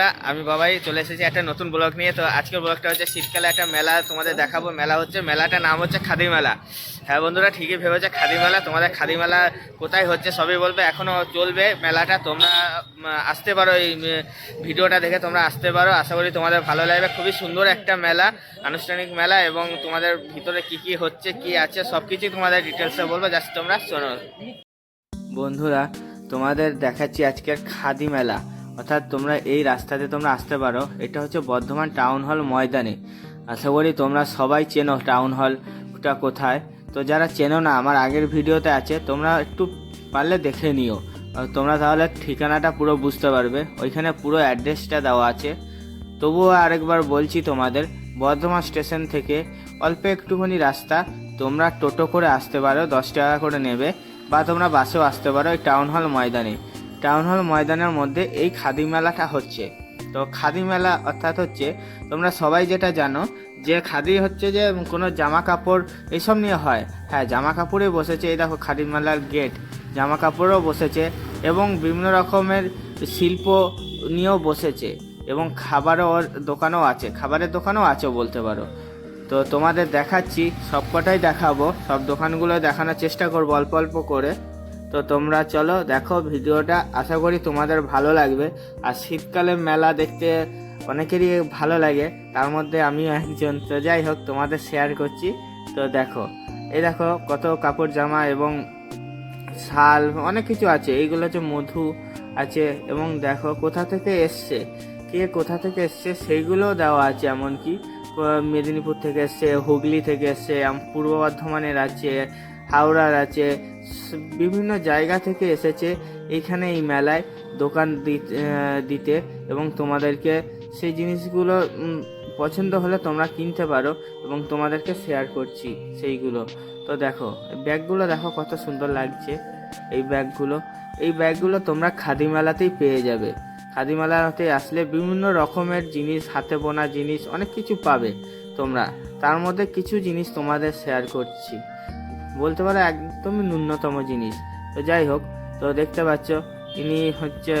বন্ধুরা, আমি বাবাই চলে এসেছি একটা নতুন ব্লগ নিয়ে। তো আজকের ব্লগটা হচ্ছে শীতকালে একটা মেলা তোমাদের দেখাবো। মেলা হচ্ছে মেলাটার নাম হচ্ছে খাদি মেলা। হ্যাঁ বন্ধুরা, ঠিকই ভেবেছে, খাদি মেলা। তোমাদের খাদি মেলা কোথায় হচ্ছে সবই বলবে, এখনও চলবে মেলাটা। তোমরা আসতে পারো এই ভিডিওটা দেখে তোমরা আসতে পারো। আশা করি তোমাদের ভালো লাগবে। খুবই সুন্দর একটা মেলা, আনুষ্ঠানিক মেলা এবং তোমাদের ভিতরে কি কি হচ্ছে, কি আছে সব কিছুই তোমাদের ডিটেলসে বলব। জাস্ট তোমরা শোনো। বন্ধুরা, তোমাদের দেখাচ্ছি আজকের খাদি মেলা। অর্থাৎ তোমরা এই রাস্তাতে তোমরা আসতে পারো। এটা হচ্ছে বর্ধমান টাউন হল ময়দানে। আশা করি তোমরা সবাই চেনো টাউন হলটা কোথায়। তো যারা চেনো না, আমার আগের ভিডিওতে আছে, তোমরা একটু পারলে দেখে নিও। তোমরা তাহলে ঠিকানাটা পুরো বুঝতে পারবে। ওইখানে পুরো অ্যাড্রেসটা দেওয়া আছে। তবুও আরেকবার বলছি তোমাদের, বর্ধমান স্টেশন থেকে অল্প একটুখানি রাস্তা, তোমরা টোটো করে আসতে পারো, দশ টাকা করে নেবে, বা তোমরা বাসেও আসতে পারো এই টাউন হল ময়দানে। টাউন হল ময়দানের মধ্যে এই খাদি মেলাটা হচ্ছে। তো খাদি মেলা অর্থাৎ হচ্ছে, তোমরা সবাই যেটা জানো, যে খাদি হচ্ছে যে কোনো জামা কাপড় এইসব নিয়ে হয়। হ্যাঁ জামা কাপড়ে বসেছে এই দেখো খাদি মেলার গেট জামা কাপড়ও বসেছে এবং বিভিন্ন রকমের শিল্প নিয়েও বসেছে এবং খাবারও দোকানও আছে। খাবারের দোকানও আছে বলতে পারো। তো তোমাদের দেখাচ্ছি, সবকটাই দেখাবো। সব দোকানগুলো দেখানোর চেষ্টা করব অল্প অল্প করে। তো তোমরা চলো, দেখো ভিডিওটা। আশা করি তোমাদের ভালো লাগবে। আর শীতকালে মেলা দেখতে অনেকেরই ভালো লাগে। তার মধ্যে আমিও একজন। তো যাই হোক, তোমাদের শেয়ার করছি। তো দেখো, এই দেখো কত কাপড় জামা এবং শাল, অনেক কিছু আছে। এইগুলো হচ্ছে মধু আছে এবং দেখো কোথা থেকে এসছে, কে কোথা থেকে এসছে সেইগুলোও দেওয়া আছে এমনকি। মেদিনীপুর থেকে এসছে, হুগলি থেকে এসছে পূর্ব বর্ধমানের আছে হাওড়ার আছে। বিভিন্ন জায়গা থেকে এসেছে এইখানে এই মেলায় দোকান দিতে এবং তোমাদেরকে সেই জিনিসগুলো পছন্দ হলে তোমরা কিনতে পারো এবং তোমাদেরকে শেয়ার করছি সেইগুলো। তো দেখো, ব্যাগগুলো দেখো কত সুন্দর লাগছে, এই ব্যাগগুলো। এই ব্যাগগুলো তোমরা খাদি মেলাতেই পেয়ে যাবে। খাদি মেলাতে আসলে বিভিন্ন রকমের জিনিস, হাতে বোনা জিনিস, অনেক কিছু পাবে তোমরা। তার মধ্যে কিছু জিনিস তোমাদের শেয়ার করছি। বলতে পারো একদমই ন্যূনতম জিনিস। তো যাই হোক, তো দেখতে পাচ্ছ, ইনি হচ্ছে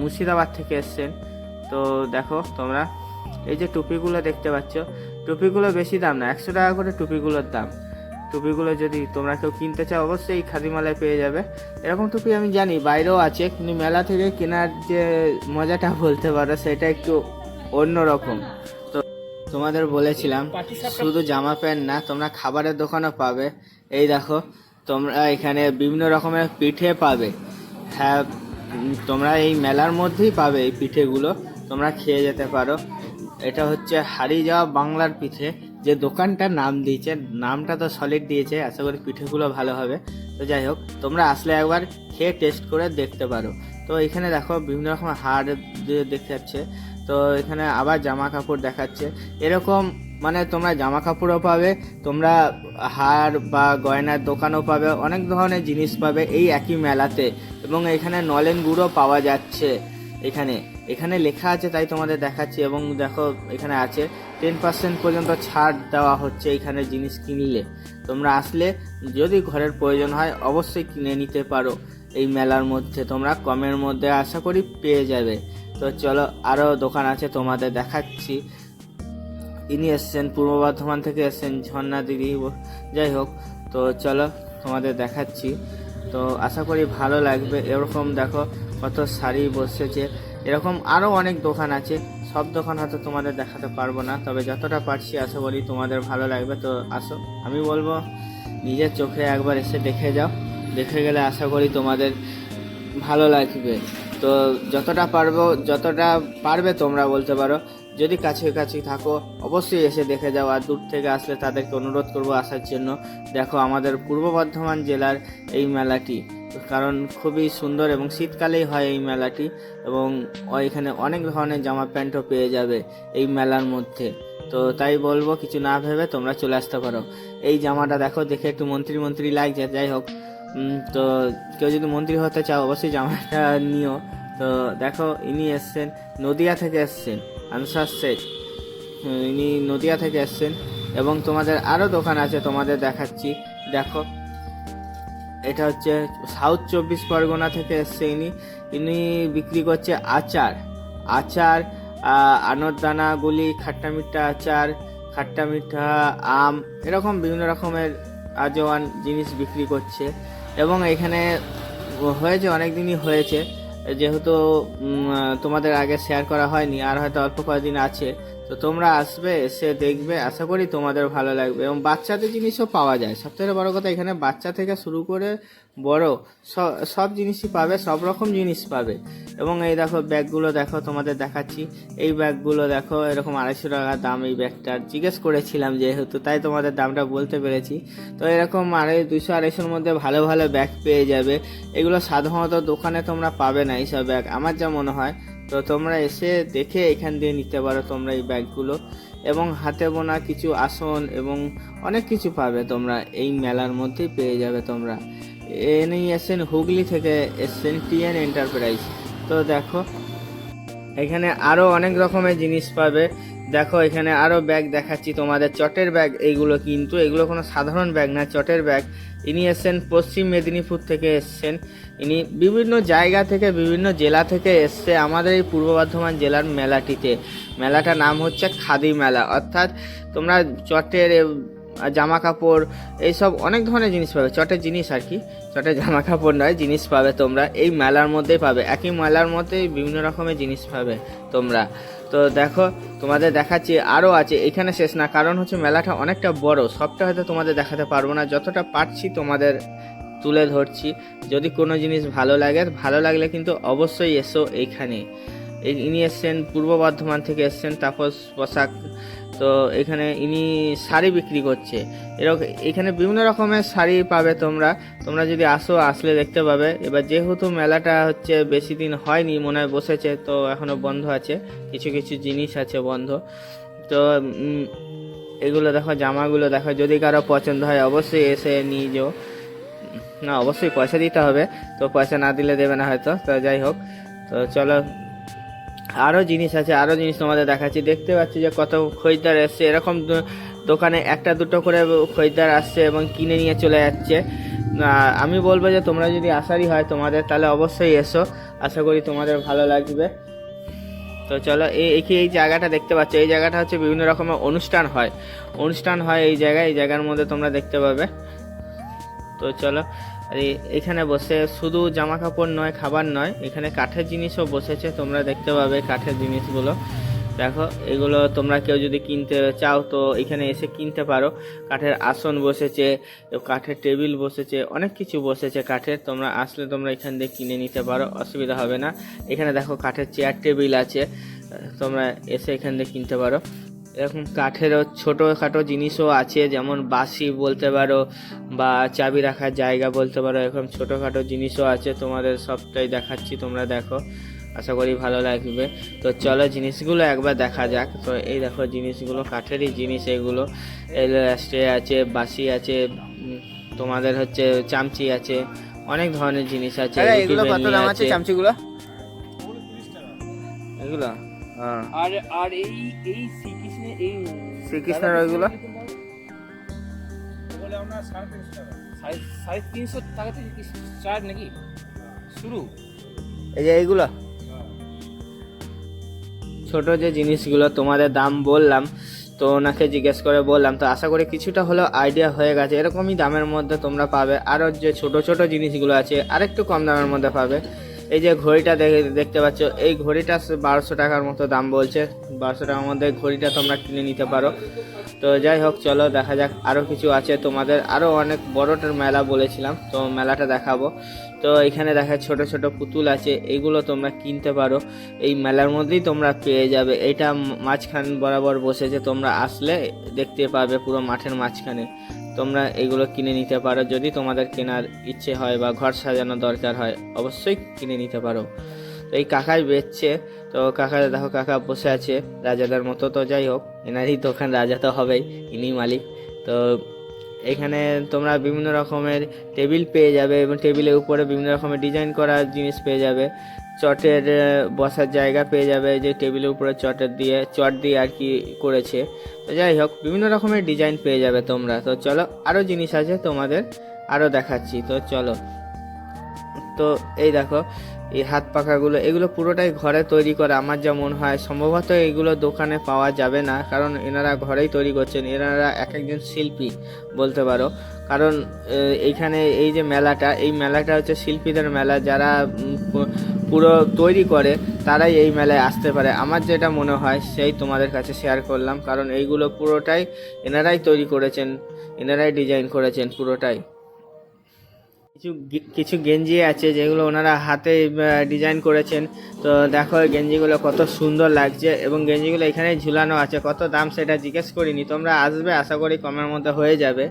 মুর্শিদাবাদ থেকে এসছেন। তো দেখো তোমরা, এই যে টুপিগুলো দেখতে পাচ্ছ, টুপিগুলো বেশি দাম না, একশো টাকা করে টুপিগুলোর দাম। টুপিগুলো যদি তোমরা কেউ কিনতে চাও, অবশ্যই খাদিমালায় পেয়ে যাবে। এরকম টুপি আমি জানি, বাইরেও আছে, কিন্তু মেলা থেকে কেনার যে মজাটা বলতে পারো, সেটা একটু অন্যরকম। তোমাদের বলেছিলাম, শুধু জামা প্যান্ট না, তোমরা খাবারের দোকানও পাবে। এই দেখো, তোমরা এখানে বিভিন্ন রকমের পিঠে পাবে। হ্যাঁ তোমরা এই মেলার মধ্যেই পাবে এই পিঠেগুলো, তোমরা খেয়ে যেতে পারো। এটা হচ্ছে হারিয়ে যাওয়া বাংলার পিঠে। যে দোকানটার নাম দিয়েছে, নামটা তো সলিড দিয়েছে, আশা করি পিঠেগুলো ভালো হবে। তো যাই হোক, তোমরা আসলে একবার খেয়ে টেস্ট করে দেখতে পারো। তো এখানে দেখো, বিভিন্ন রকম হাড় দেখতে যাচ্ছে। তো এখানে আবার জামা কাপড় দেখাচ্ছে। এরকম মানে তোমরা জামা কাপড়ও পাবে, তোমরা হার বা গয়নার দোকানও পাবে, অনেক ধরনের জিনিস পাবে এই একই মেলাতে। এবং এখানে নলেন গুঁড়ো পাওয়া যাচ্ছে এখানে। এখানে লেখা আছে, তাই তোমাদের দেখাচ্ছি। এবং দেখো, এখানে আছে টেন পার্সেন্ট পর্যন্ত ছাড় দেওয়া হচ্ছে এখানে জিনিস কিনলে। তোমরা আসলে যদি ঘরের প্রয়োজন হয়, অবশ্যই কিনে নিতে পারো। এই মেলার মধ্যে তোমরা কমের মধ্যে আশা করি পেয়ে যাবে। তো চলো আরও দোকান আছে, তোমাদের দেখাচ্ছি। ইনি এসছেন, পূর্ব বর্ধমান থেকে এসছেন, ঝর্ণা দিদি। যাই হোক, তো চলো, তোমাদের দেখাচ্ছি। তো আশা করি ভালো লাগবে। এরকম দেখো কত শাড়ি বসেছে। এরকম আরও অনেক দোকান আছে। সব দোকান হয়তো তোমাদের দেখাতে পারব না, তবে যতটা পারছি আশা করি তোমাদের ভালো লাগবে। তো আসো, আমি বলব, নিজের চোখে একবার এসে দেখে যাও। দেখে গেলে আশা করি তোমাদের ভালো লাগবে। তো যতটা পারব, যতটা পারবে তোমরা বলতে পারো। যদি কাছে কাছে থাকো, অবশ্যই এসে দেখে যাও আর দূর থেকে আসলে তাদেরকে অনুরোধ করব আসার জন্য। দেখো, আমাদের পূর্ব বর্ধমান জেলার এই মেলাটি, কারণ খুবই সুন্দর এবং শীতকালেই হয় এই মেলাটি এবং এখানে অনেক ধরনের জামা প্যান্টও পেয়ে যাবে এই মেলার মধ্যে। তো তাই বলব, কিছু না ভেবে তোমরা চলে আসতে পারো। এই জামাটা দেখো, দেখে একটু মন্ত্রী মন্ত্রী লাগছে, যাই হোক। তো কেউ যদি মন্ত্রী হতে চাও, অবশ্যই জামাটা নিও। তো দেখো, ইনি এসছেন নদিয়া থেকে এসছেন, আনসার শেখ। ইনি নদিয়া থেকে এসছেন এবং তোমাদের আরও দোকান আছে, তোমাদের দেখাচ্ছি। দেখো, এটা হচ্ছে সাউথ চব্বিশ পরগনা থেকে এসছে ইনি। ইনি বিক্রি করছে আচার। আচার আনরদানাগুলি খাট্টা মিঠা আচার খাট্টা মিঠা আম, এরকম বিভিন্ন রকমের আজওয়ান জিনিস বিক্রি করছে। এবং এখানে হয়েছে অনেক দিনই হয়েছে। যেহেতু তোমাদের আগে শেয়ার করা হয়নি, আর হয়তো অল্প কয়েকদিন আছে। তো তোমরা আসবে, এসে দেখবে, আশা করি তোমাদের ভালো লাগবে। এবং বাচ্চাদের জিনিসও পাওয়া যায়। সবথেকে বড় কথা, এখানে বাচ্চা থেকে শুরু করে বড় সব জিনিসই পাবে, সব রকম জিনিস পাবে। এবং এই দেখো, ব্যাগগুলো দেখো, তোমাদের দেখাচ্ছি। এই ব্যাগগুলো দেখো, এরকম আড়াইশো টাকা দাম এই ব্যাগটার জিজ্ঞেস করেছিলাম যেহেতু, তাই তোমাদের দামটা বলতে পেরেছি। তো এরকম আড়াই দুশো আড়াইশোর মধ্যে ভালো ভালো ব্যাগ পেয়ে যাবে। এগুলো সাধারণত দোকানে তোমরা পাবে না এইসব ব্যাগ। আমার যা মনে হয় তো তোমরা এসে দেখে এখান দিয়ে নিতে পারো তোমরা এই ব্যাগগুলো। এবং হাতে বোনা কিছু আসন এবং অনেক কিছু পাবে তোমরা। এই মেলার মধ্যেই পেয়ে যাবে তোমরা। এনে এসেন হুগলি থেকে এসছেন টিএন এন্টারপ্রাইজ। তো দেখো, এখানে আরও অনেক রকমের জিনিস পাবে। দেখো, এখানে আরও ব্যাগ দেখাচ্ছি তোমাদের। চটের ব্যাগ এইগুলো কিন্তু, এগুলো কোনো সাধারণ ব্যাগ না, চটের ব্যাগ ইনি এসছেন পশ্চিম মেদিনীপুর থেকে এসছেন। ইনি বিভিন্ন জায়গা থেকে, বিভিন্ন জেলা থেকে এসছে আমাদের এই পূর্ব বর্ধমান জেলার মেলাটিতে। মেলাটার নাম হচ্ছে খাদি মেলা। অর্থাৎ তোমরা চটের জামা কাপড় এইসব অনেক ধরনের জিনিস পাবে। চটের জিনিস আর কি। চটের জামা কাপড় নয়, জিনিস পাবে তোমরা। এই মেলার মধ্যেই পাবে। একই মেলার মধ্যেই বিভিন্ন রকমের জিনিস পাবে তোমরা। তো দেখো, তোমাদের দেখাচ্ছি আরও আছে। এখানে শেষ না, কারণ হচ্ছে মেলাটা অনেকটা বড়। সবটা হয়তো তোমাদের দেখাতে পারব না। যতটা পারছি তোমাদের তুলে ধরছি। যদি কোনো জিনিস ভালো লাগে, ভালো লাগলে কিন্তু অবশ্যই এসো এইখানে। এই- ইনি এসছেন, পূর্ব বর্ধমান থেকে এসছেন তাপস পোশাক তো এখানে ইনি শাড়ি বিক্রি করছে। এরকম এখানে বিভিন্ন রকমের শাড়ি পাবে তোমরা। তোমরা যদি আসো, আসলে দেখতে পাবে। এবার যেহেতু মেলাটা হচ্ছে বেশি দিন হয়নি, মনে হয় বসেছে, তো এখনও বন্ধ আছে। কিছু কিছু জিনিস আছে বন্ধ। তো এগুলো দেখো, জামাগুলো দেখো, যদি কারও পছন্দ হয়, অবশ্যই এসে নিয়ে যাও। না, অবশ্যই পয়সা দিতে হবে। তো পয়সা না দিলে দেবে না হয়তো। তো যাই হোক। তো চলো আরও জিনিস আছে আরও জিনিস তোমাদের দেখাচ্ছি। দেখতে পাচ্ছি যে কত খরিদ্দার এসছে। এরকম দোকানে একটা দুটো করে খরিদ্দার আসছে এবং কিনে নিয়ে চলে যাচ্ছে। আমি বলব যে তোমরা যদি আসারই হয় তোমাদের, তাহলে অবশ্যই এসো। আশা করি তোমাদের ভালো লাগবে। তো চলো এই এই জায়গাটা দেখতে পাচ্ছ? এই জায়গাটা হচ্ছে বিভিন্ন রকমের অনুষ্ঠান হয়। অনুষ্ঠান হয় এই জায়গায়, এই জায়গার মধ্যে তোমরা দেখতে পাবে। তো চলো আর এখানে বসে শুধু জামা কাপড় নয়, খাবার নয়, এখানে কাঠের জিনিসও বসেছে, তোমরা দেখতে পাবে কাঠের জিনিসগুলো। দেখো, এগুলো তোমরা কেউ যদি কিনতে চাও তো এখানে এসে কিনতে পারো। কাঠের আসন বসেছে, কাঠের টেবিল বসেছে, অনেক কিছু বসেছে কাঠের। তোমরা আসলে তোমরা এখান দিয়ে কিনে নিতে পারো, অসুবিধা হবে না। এখানে দেখো কাঠের চেয়ার, টেবিল আছে, তোমরা এসে এখান দিয়ে কিনতে পারো। এরকম কাঠেরও ছোটোখাটো জিনিসও আছে যেমন বাসি বলতে পারো বা চাবি রাখার জায়গা বলতে পারো এরকম ছোটোখাটো জিনিসও আছে তোমাদের সবটাই দেখাচ্ছি তোমরা দেখো। আশা করি ভালো লাগবে। তো চলো জিনিসগুলো একবার দেখা যাক। তো এই দেখো জিনিসগুলো কাঠেরই জিনিস এগুলো। স্টে আছে বাসি আছে তোমাদের হচ্ছে চামচি আছে অনেক ধরনের জিনিস আছে এগুলো কত দাম আছে চামচিগুলো? এগুলো? আর আর এই এই শ্রীকৃষ্ণের এই শ্রীকৃষ্ণের ওইগুলো সাড়ে সাড়ে তিনশো টাকা থেকে স্টার্ট নাকি? শুরু। এই যে এইগুলো? ছোট যে জিনিসগুলো তোমাদের দাম বললাম তো ওনাকে জিজ্ঞেস করে বললাম তো আশা করি কিছুটা হলেও আইডিয়া হয়ে গেছে। এরকমই দামের মধ্যে তোমরা পাবে। আরও যে ছোট ছোট জিনিসগুলো আছে আরেকটু কম দামের মধ্যে পাবে। এই যে ঘড়িটা দেখে- দেখতে পাচ্ছ, এই ঘড়িটা বারোশো টাকার মতো দাম বলছে। বারোশো টাকার মধ্যে ঘড়িটা তোমরা কিনে নিতে পারো। তো যাই হোক, চলো দেখা যাক আরও কিছু আছে তোমাদের। আরও অনেক বড়টার মেলা বলেছিলাম, তো মেলাটা দেখাবো। তো এখানে দেখা ছোট ছোট পুতুল আছে, এগুলো তোমরা কিনতে পারো। এই মেলার মধ্যেই তোমরা পেয়ে যাবে। এটা মাঝখান বরাবর বসেছে, তোমরা আসলে দেখতে পাবে পুরো মাঠের মাঝখানে। তোমরা এগুলো কিনে নিতে পারো। যদি তোমাদের কেনার ইচ্ছে হয় বা ঘর সাজানো দরকার হয়, অবশ্যই কিনে নিতে পারো। তো এই কাকাই বেচছে। তো কাকা, দেখো কাকা বসে আছে, রাজাদের মতো তো যাই হোক, এনারই দোকান, রাজা তো হবেই, ইনি মালিক। তো এখানে তোমরা বিভিন্ন রকমের টেবিল পেয়ে যাবে এবং টেবিলের উপরে বিভিন্ন রকমের ডিজাইন করা জিনিস পেয়ে যাবে। চটের বসার জায়গা পেয়ে যাবে যে টেবিলের উপরে চটের দিয়ে, চট দিয়ে আর কি করেছে। তো যাই হোক, বিভিন্ন রকমের ডিজাইন পেয়ে যাবে তোমরা। তো চলো আরও জিনিস আছে তোমাদের আরও দেখাচ্ছি। তো চলো। তো এই দেখো এই হাত পাখাগুলো, এগুলো পুরোটাই ঘরে তৈরি করে। আমার যা মনে হয়, সম্ভবত এগুলো দোকানে পাওয়া যাবে না, কারণ এনারা ঘরেই তৈরি করছেন। এনারা এক একজন শিল্পী বলতে পারো। কারণ এইখানে এই যে মেলাটা, এই মেলাটা হচ্ছে শিল্পীদের মেলা। যারা পুরো তৈরি করে, তারাই এই মেলায় আসতে পারে। আমার যেটা মনে হয়, সেই তোমাদের কাছে শেয়ার করলাম। কারণ এইগুলো পুরোটাই এনারাই তৈরি করেছেন, এনারাই ডিজাইন করেছেন পুরোটাই। কিছু কিছু গেঞ্জি আছে যেগুলো ওনারা হাতে ডিজাইন করেছেন। তো দেখো গেঞ্জিগুলো কত সুন্দর লাগছে এবং গেঞ্জিগুলো এখানে ঝুলানো আছে। কত দাম সেটা জিজ্ঞেস করিনি। তোমরা আসবে, আশা করি কমের মধ্যে হয়ে যাবে।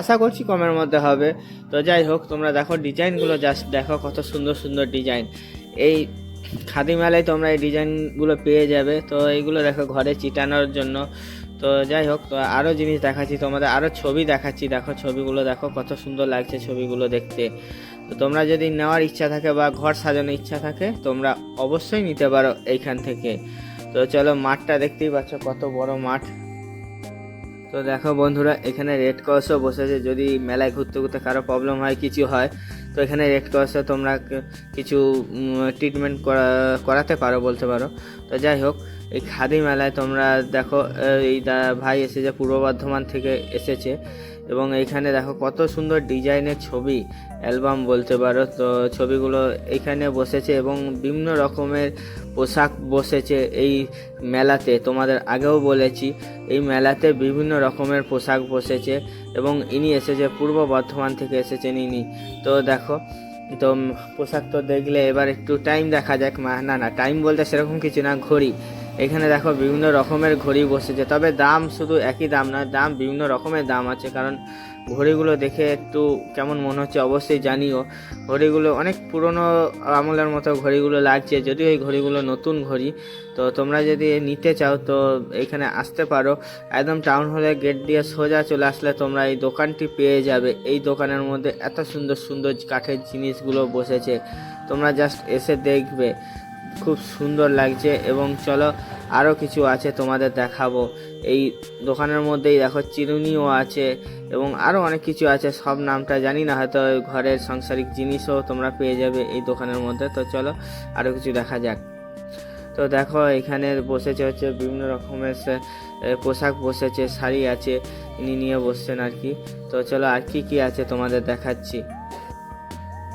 আশা করছি কমের মধ্যে হবে। তো যাই হোক, তোমরা দেখো ডিজাইনগুলো জাস্ট দেখো কত সুন্দর সুন্দর ডিজাইন। এই খাদি মেলায় তোমরা এই ডিজাইনগুলো পেয়ে যাবে। তো এইগুলো দেখো ঘরে চিটানোর জন্য। তো যাই হোক, তো আরও জিনিস দেখাচ্ছি, তোমাদের আরও ছবি দেখাচ্ছি। দেখো ছবিগুলো, দেখো কত সুন্দর লাগছে ছবিগুলো দেখতে। তো তোমরা যদি নেওয়ার ইচ্ছা থাকে বা ঘর সাজানোর ইচ্ছা থাকে, তোমরা অবশ্যই নিতে পারো এইখান থেকে। তো চলো মাঠটা দেখতেই পাচ্ছ, কত বড় মাঠ। তো দেখো বন্ধুরা, এখানে রেড ক্রসও বসেছে। যদি মেলায় ঘুরতে ঘুরতে কারও প্রবলেম হয়, কিছু হয়, তো এখানে রেড ক্রসে তোমরা কিছু ট্রিটমেন্ট করা, করাতে পারো বলতে পারো। তো যাই হোক এই খাদি মেলায় তোমরা দেখো এই ভাই এসেছে পূর্ব বর্ধমান থেকে এসেছে এবং এইখানে দেখো কত সুন্দর ডিজাইনের ছবি, অ্যালবাম বলতে পারো। তো ছবিগুলো এইখানে বসেছে এবং বিভিন্ন রকমের পোশাক বসেছে এই মেলাতে। তোমাদের আগেও বলেছি, এই মেলাতে বিভিন্ন রকমের পোশাক বসেছে এবং ইনি এসেছে পূর্ব বর্ধমান থেকে এসেছেন ইনি। তো দেখো, তো পোশাক তো দেখলে এবার একটু টাইম দেখা যাক না না টাইম বলতে সেরকম কিছু না, ঘড়ি। এখানে দেখো বিভিন্ন রকমের ঘড়ি বসেছে, তবে দাম শুধু একই দাম না দাম বিভিন্ন রকমের দাম আছে, কারণ ঘড়িগুলো দেখে একটু কেমন মনে হচ্ছে অবশ্যই জানিও। ঘড়িগুলো অনেক পুরনো আমলের মতো ঘড়িগুলো লাগছে, যদিও এই ঘড়িগুলো নতুন ঘড়ি, তো তোমরা যদি নিতে চাও তো এখানে আসতে পারো। একদম টাউন হলে গেট দিয়ে সোজা চলে আসলে তোমরা এই দোকানটি পেয়ে যাবে। এই দোকানের মধ্যে এত সুন্দর সুন্দর কাঠের জিনিসগুলো বসেছে, তোমরা জাস্ট এসে দেখবে। খুব সুন্দর লাগছে এবং চলো আরও কিছু আছে তোমাদের দেখাবো। এই দোকানের মধ্যেই দেখো চিরুনিও আছে এবং আরও অনেক কিছু আছে, সব নামটা জানি না, হয়তো ঘরের সাংসারিক জিনিসও তোমরা পেয়ে যাবে এই দোকানের মধ্যে। তো চলো আরও কিছু দেখা যাক। তো দেখো এখানে বসেছে হচ্ছে বিভিন্ন রকমের পোশাক বসেছে, শাড়ি আছে, ইনি নিয়ে বসছেন আর কি। তো চলো আর কি কি আছে তোমাদের দেখাচ্ছি।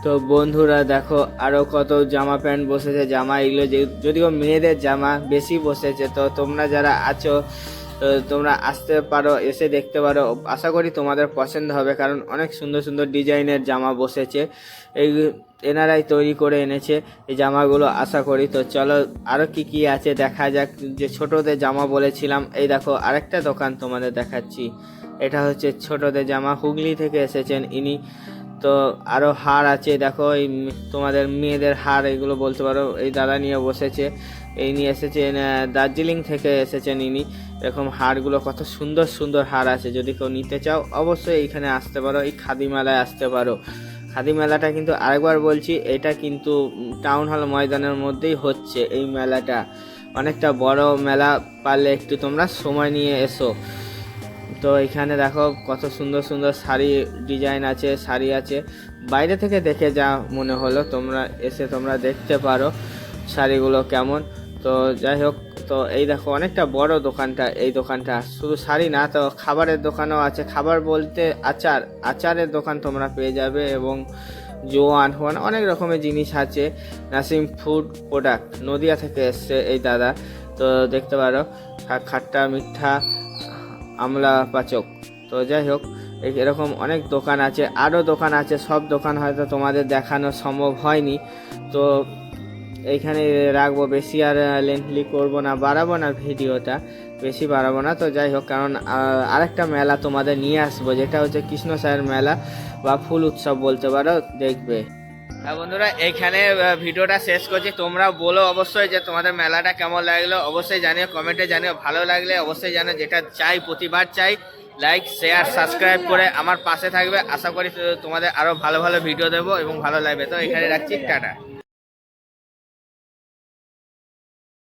তো বন্ধুরা দেখো, আরও কত জামা প্যান্ট বসেছে, জামা এগুলো যদিও মেয়েদের জামা বেশি বসেছে, তো তোমরা যারা আছো তোমরা আসতে পারো, এসে দেখতে পারো। আশা করি তোমাদের পছন্দ হবে, কারণ অনেক সুন্দর সুন্দর ডিজাইনের জামা বসেছে। এই এনারাই তৈরি করে এনেছে এই জামাগুলো, আশা করি। তো চলো আরও কি কি আছে দেখা যাক, যে ছোটদের জামা বলেছিলাম। এই দেখো, আরেকটা দোকান তোমাদের দেখাচ্ছি। এটা হচ্ছে ছোটদের জামা, হুগলি থেকে এসেছেন ইনি। তো আরও হার আছে, দেখো, এই তোমাদের মেয়েদের হার এগুলো বলতে পারো, এই দাদা নিয়ে বসেছে, এই নিয়ে এসেছেন দার্জিলিং থেকে এসেছেন ইনি, এরকম হারগুলো কত সুন্দর সুন্দর হার আছে, যদি কেউ নিতে চাও, অবশ্যই এইখানে আসতে পারো, এই খাদি মেলায় আসতে পারো। খাদি মেলাটা কিন্তু আরেকবার বলছি, এটা কিন্তু টাউন হল ময়দানের মধ্যেই হচ্ছে এই মেলাটা। অনেকটা বড় মেলা, পারলে একটু তোমরা সময় নিয়ে এসো। তো এখানে দেখো কত সুন্দর সুন্দর শাড়ি ডিজাইন আছে, শাড়ি আছে। বাইরে থেকে দেখে যা মনে হলো, তোমরা এসে তোমরা দেখতে পারো শাড়িগুলো কেমন। তো যাই হোক, তো এই দেখো অনেকটা বড় দোকানটা, এই দোকানটা। শুধু শাড়ি না, তো খাবারের দোকানও আছে। খাবার বলতে আচার, আচারের দোকান তোমরা পেয়ে যাবে এবং জোয়ান ফোয়ান অনেক রকমের জিনিস আছে। নাসিম ফুড প্রোডাক্ট, নদিয়া থেকে এসছে এই দাদা। তো দেখতে পারো খাট্টা মিঠা আমলা পাচক। তো যাই হোক এরকম অনেক দোকান আছে আরও দোকান আছে, সব দোকান হয়তো তোমাদের দেখানো সম্ভব হয়নি। তো এইখানে রাখব বেশি আর লেন্থলি করব না, বাড়াবো না ভিডিওটা, বেশি বাড়াবো না। তো যাই হোক কারণ আরেকটা মেলা তোমাদের নিয়ে আসব, যেটা হচ্ছে কৃষ্ণ সায়ের মেলা বা ফুল উৎসব বলতে পারো, দেখবে। বন্ধুরা, এখানে ভিডিওটা শেষ করছি। তোমরা বলো অবশ্যই যে তোমাদের মেলাটা কেমন লাগল। অবশ্যই জানিও, কমেন্টে জানিও। ভালো লাগলে অবশ্যই জানো যেটা চাই, প্রতিবার চাই লাইক শেয়ার সাবস্ক্রাইব করে আমার পাশে থাকবে। আশা করি তোমাদের আরও ভালো ভালো ভিডিও দেবো এবং ভালো লাগবে। তো এখানে রাখছি, টাটা।